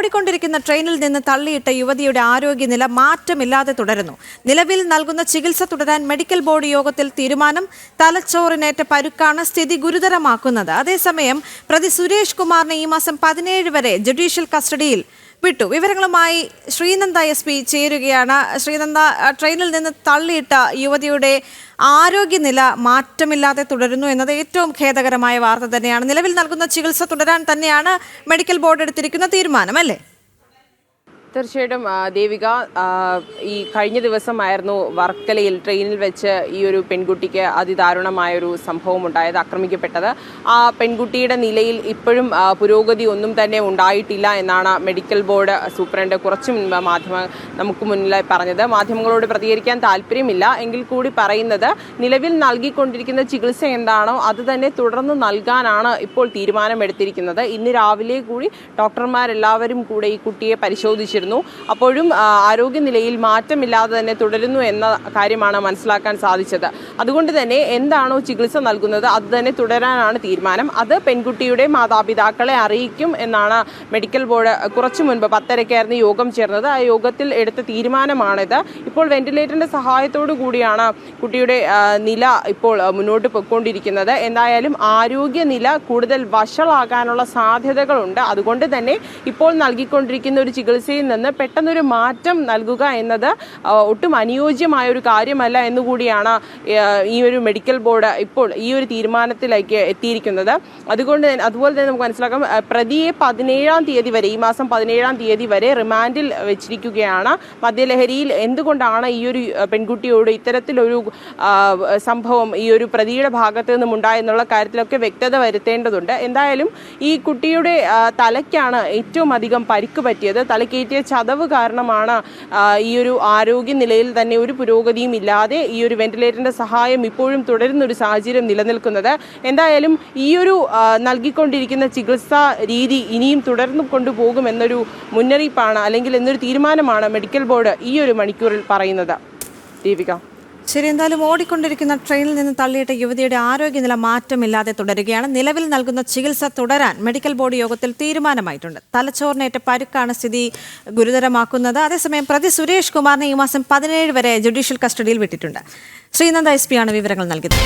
ഓടിക്കൊണ്ടിരിക്കുന്ന ട്രെയിനിൽ നിന്ന് തള്ളിയിട്ട യുവതിയുടെ ആരോഗ്യനില മാറ്റമില്ലാതെ തുടരുന്നു. നിലവിൽ നൽകുന്ന ചികിത്സ തുടരാൻ മെഡിക്കൽ ബോർഡ് യോഗത്തിൽ തീരുമാനം തലച്ചോറിനേറ്റ പരുക്കാണ് സ്ഥിതി ഗുരുതരമാക്കുന്നത്. അതേസമയം പ്രതി സുരേഷ് കുമാറിനെ ഈ മാസം പതിനേഴ് വരെ ജുഡീഷ്യൽ കസ്റ്റഡിയിൽ വിട്ടു. വിവരങ്ങളുമായി ശ്രീനന്ദ എസ് പി ചേരുകയാണ്. ശ്രീനന്ദ ട്രെയിനിൽ നിന്ന് തള്ളിയിട്ട യുവതിയുടെ ആരോഗ്യനില മാറ്റമില്ലാതെ തുടരുന്നു എന്നത് ഏറ്റവും ഖേദകരമായ വാർത്ത തന്നെയാണ്. നിലവിൽ നൽകുന്ന ചികിത്സ തുടരാൻ തന്നെയാണ് മെഡിക്കൽ ബോർഡ് എടുത്തിരിക്കുന്ന തീരുമാനം അല്ലേ? തീർച്ചയായിട്ടും ദേവിക ഈ കഴിഞ്ഞ ദിവസമായിരുന്നു വർക്കലയിൽ ട്രെയിനിൽ വെച്ച് ഈ ഒരു പെൺകുട്ടിക്ക് അതിദാരുണമായ ഒരു സംഭവം ഉണ്ടായത് ആക്രമിക്കപ്പെട്ടത്. ആ പെൺകുട്ടിയുടെ നിലയിൽ ഇപ്പോഴും പുരോഗതി ഒന്നും തന്നെ ഉണ്ടായിട്ടില്ല എന്നാണ് മെഡിക്കൽ ബോർഡ് സൂപ്രണ്ട് കുറച്ചു മുൻപ് മാധ്യമ നമുക്ക് മുന്നിലായി പറഞ്ഞത്. മാധ്യമങ്ങളോട് പ്രതികരിക്കാൻ താല്പര്യമില്ല. എങ്കിൽ കൂടി പറയുന്നത് നിലവിൽ നൽകിക്കൊണ്ടിരിക്കുന്ന ചികിത്സ എന്താണോ അത് തന്നെ തുടർന്ന് നൽകാനാണ് ഇപ്പോൾ തീരുമാനമെടുത്തിരിക്കുന്നത്. ഇന്ന് രാവിലെ കൂടി ഡോക്ടർമാരെല്ലാവരും കൂടെ ഈ കുട്ടിയെ പരിശോധിച്ചിരുന്നു അപ്പോഴും ആരോഗ്യനിലയിൽ മാറ്റമില്ലാതെ തന്നെ തുടരുന്നു എന്ന കാര്യമാണ് മനസ്സിലാക്കാൻ സാധിച്ചത്. അതുകൊണ്ട് തന്നെ എന്താണോ ചികിത്സ നൽകുന്നത് അത് തന്നെ തുടരാനാണ് തീരുമാനം. അത് പെൺകുട്ടിയുടെ മാതാപിതാക്കളെ അറിയിക്കും എന്നാണ് മെഡിക്കൽ ബോർഡ് കുറച്ചു മുൻപ് പത്തരയ്ക്കായിരുന്നു യോഗം ചേർന്നത്. ആ യോഗത്തിൽ എടുത്ത തീരുമാനമാണിത്. ഇപ്പോൾ വെന്റിലേറ്ററിന്റെ സഹായത്തോടു കൂടിയാണ് കുട്ടിയുടെ നില ഇപ്പോൾ മുന്നോട്ട് പൊയ്ക്കൊണ്ടിരിക്കുന്നത്. എന്തായാലും ആരോഗ്യനില കൂടുതൽ വഷളാകാനുള്ള സാധ്യതകളുണ്ട്. അതുകൊണ്ട് തന്നെ ഇപ്പോൾ നൽകിക്കൊണ്ടിരിക്കുന്ന ഒരു ചികിത്സയിൽ നിന്ന് പെട്ടെന്നൊരു മാറ്റം നൽകുക എന്നത് ഒട്ടും അനുയോജ്യമായ ഒരു കാര്യമല്ല എന്നുകൂടിയാണ് ഈ ഒരു മെഡിക്കൽ ബോർഡ് ഇപ്പോൾ ഈ ഒരു തീരുമാനത്തിലേക്ക് എത്തിയിരിക്കുന്നത്. അതുകൊണ്ട് തന്നെ അതുപോലെ തന്നെ നമുക്ക് മനസ്സിലാക്കാം പ്രതിയെ പതിനേഴാം തീയതി വരെ ഈ മാസം പതിനേഴാം തീയതി വരെ റിമാൻഡിൽ വെച്ചിരിക്കുകയാണ്. മദ്യലഹരിയിൽ എന്തുകൊണ്ടാണ് ഈ ഒരു പെൺകുട്ടിയോട് ഇത്തരത്തിലൊരു സംഭവം ഈ ഒരു പ്രതിയുടെ ഭാഗത്ത് നിന്നും ഉണ്ടായെന്നുള്ള കാര്യത്തിലൊക്കെ വ്യക്തത വരുത്തേണ്ടതുണ്ട്. എന്തായാലും ഈ കുട്ടിയുടെ തലയ്ക്കാണ് ഏറ്റവും അധികം പരിക്ക് പറ്റിയത്. തലക്കേറ്റിയ ചതവ് കാരണമാണ് ഈ ഒരു ആരോഗ്യ നിലയിൽ തന്നെ ഒരു പുരോഗതിയും ഇല്ലാതെ ഈ ഒരു വെന്റിലേറ്ററിന്റെ സഹായം ഇപ്പോഴും തുടരുന്ന ഒരു സാഹചര്യം നിലനിൽക്കുന്നത്. എന്തായാലും ഈ ഒരു നൽകിക്കൊണ്ടിരിക്കുന്ന ചികിത്സാ രീതി ഇനിയും തുടർന്നു കൊണ്ടുപോകും എന്നൊരു മുന്നറിയിപ്പാണ് അല്ലെങ്കിൽ എന്നൊരു തീരുമാനമാണ് മെഡിക്കൽ ബോർഡ് ഈ ഒരു മണിക്കൂറിൽ പറയുന്നത്. ദീപിക. ശരി എന്തായാലും ഓടിക്കൊണ്ടിരിക്കുന്ന ട്രെയിനിൽ നിന്ന് തള്ളിയിട്ട യുവതിയുടെ ആരോഗ്യനില മാറ്റമില്ലാതെ തുടരുകയാണ്. നിലവിൽ നൽകുന്ന ചികിത്സ തുടരാൻ മെഡിക്കൽ ബോർഡ് യോഗത്തിൽ തീരുമാനമായിട്ടുണ്ട്. തലച്ചോറിനേറ്റ പരുക്കാണ് സ്ഥിതി ഗുരുതരമാക്കുന്നത്. അതേസമയം പ്രതി സുരേഷ് കുമാറിനെ ഈ മാസം പതിനേഴ് വരെ ജുഡീഷ്യൽ കസ്റ്റഡിയിൽ വിട്ടിട്ടുണ്ട്. ശ്രീനന്ദ എസ് പിയാണ് വിവരങ്ങൾ നൽകിയത്.